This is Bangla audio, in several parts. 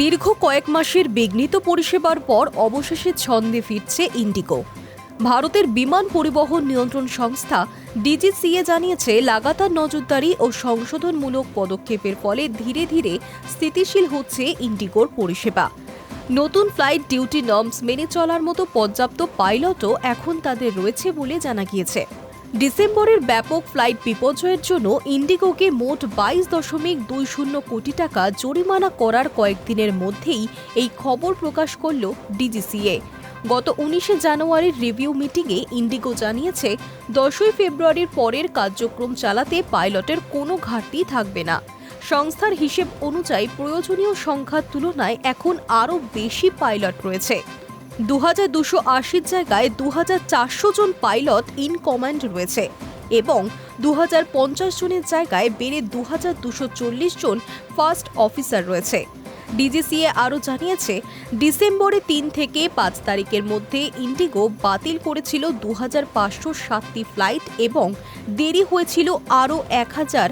দীর্ঘ কয়েক মাসের বিঘ্নিত পরিষেবার পর অবশেষে ছন্দে ফিরছে ইন্ডিগো। ভারতের বিমান পরিবহন নিয়ন্ত্রণ সংস্থা ডিজিসিএ জানিয়েছে, লাগাতার নজরদারি ও সংশোধনমূলক পদক্ষেপের ফলে ধীরে ধীরে স্থিতিশীল হচ্ছে ইন্ডিগোর পরিষেবা। নতুন ফ্লাইট ডিউটি নর্মস মেনে চলার মতো পর্যাপ্ত পাইলটও এখন তাদের রয়েছে বলে জানা গিয়েছে। ডিসেম্বরের ব্যাপক ফ্লাইট বিপর্যয়ের জন্য ইন্ডিগোকে মোট বাইশ দশমিক দুই শূন্য কোটি টাকা জরিমানা করার কয়েকদিনের মধ্যেই এই খবর প্রকাশ করল ডিজিসিএ। গত উনিশে জানুয়ারির রিভিউ মিটিংয়ে ইন্ডিগো জানিয়েছে, দশই ফেব্রুয়ারির পরের কার্যক্রম চালাতে পাইলটের কোনো ঘাটতি থাকবে না। সংস্থার হিসেব অনুযায়ী প্রয়োজনীয় সংখ্যার তুলনায় এখন আরও বেশি পাইলট রয়েছে। দু হাজার দুশো আশির জায়গায় দু হাজার চারশো জন পাইলট ইন কমান্ড রয়েছে এবং দু হাজার পঞ্চাশ জনের জায়গায় বেড়ে দু হাজার দুশো চল্লিশ জন ফার্স্ট অফিসার রয়েছে। ডিজিসিএ আরও জানিয়েছে ডিসেম্বরে তিন থেকে পাঁচ তারিখের মধ্যে ইন্ডিগো বাতিল করেছিল দু হাজার পাঁচশো সাতটি ফ্লাইট এবং দেরি হয়েছিল আরও এক হাজার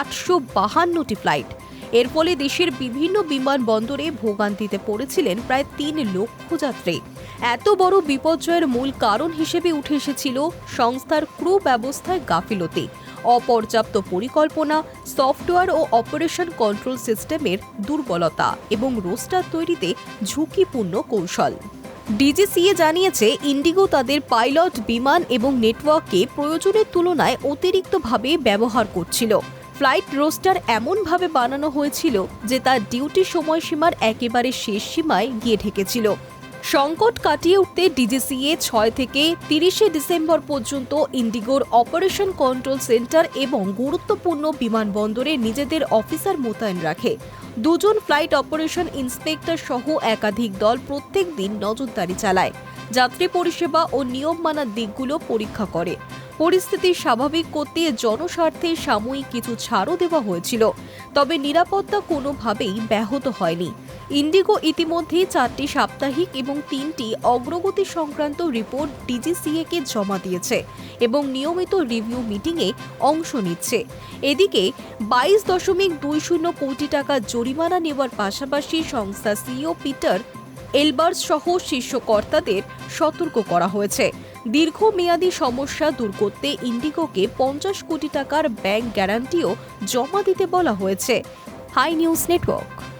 আটশো বাহান্নটি ফ্লাইট। এর ফলে দেশের বিভিন্ন বিমানবন্দরে ভোগান্তিতে পড়েছিলেন প্রায় তিন লক্ষ যাত্রী। এত বড় বিপর্যয়ের মূল কারণ হিসেবে উঠে এসেছিল সংস্থার ক্রু ব্যবস্থায় গাফিলতি। অপর্যাপ্ত পরিকল্পনা, সফটওয়্যার ও অপারেশন কন্ট্রোল সিস্টেমের দুর্বলতা এবং রোস্টার তৈরিতে ঝুঁকিপূর্ণ কৌশল। ডিজিসিএ জানিয়েছে, ইন্ডিগো তাদের পাইলট বিমান এবং নেটওয়ার্ককে প্রয়োজনের তুলনায় অতিরিক্তভাবে ব্যবহার করছিল। ফ্লাইট রোস্টার এমনভাবে বানানো হয়েছিল যে তার ডিউটি সময়সীমার একেবারে শেষ সীমায় গিয়ে ঠেকেছিল সংকট কাটিয়ে উঠতে ডিজিসিএ ছয় থেকে তিরিশে ডিসেম্বর পর্যন্ত ইন্ডিগোর অপারেশন কন্ট্রোল সেন্টার এবং গুরুত্বপূর্ণ বিমানবন্দরে নিজেদের অফিসার মোতায়েন রাখে। দুজন ফ্লাইট অপারেশন ইন্সপেক্টর সহ একাধিক দল প্রত্যেক দিন নজরদারি চালায়। যাত্রী পরিষেবা ও নিয়ম মানার দিকগুলো পরীক্ষা করে। পরিস্থিতি স্বাভাবিক করতে জনস্বার্থে সাময়িক কিছু ছাড়ও দেওয়া হয়েছিল, তবে নিরাপত্তা কোনোভাবেই ব্যাহত হয়নি। ইন্ডিগো ইতিমধ্যেই চারটি সাপ্তাহিক এবং তিনটি অগ্রগতি সংক্রান্ত রিপোর্ট ডিজিসিএ কে জমা দিয়েছে এবং নিয়মিত রিভিউ মিটিংয়ে অংশ নিচ্ছে। এদিকে বাইশ দশমিক দুই শূন্য কোটি টাকা জরিমানা নেওয়ার পাশাপাশি সংস্থা সিইও পিটার এলবার্স সহ শীর্ষ কর্তাদের সতর্ক করা হয়েছে। দীর্ঘমেয়াদী সমস্যা দূর করতে ইন্ডিগোকে পঞ্চাশ কোটি টাকার ব্যাংক গ্যারান্টিও জমা দিতে বলা হয়েছে। High News Network.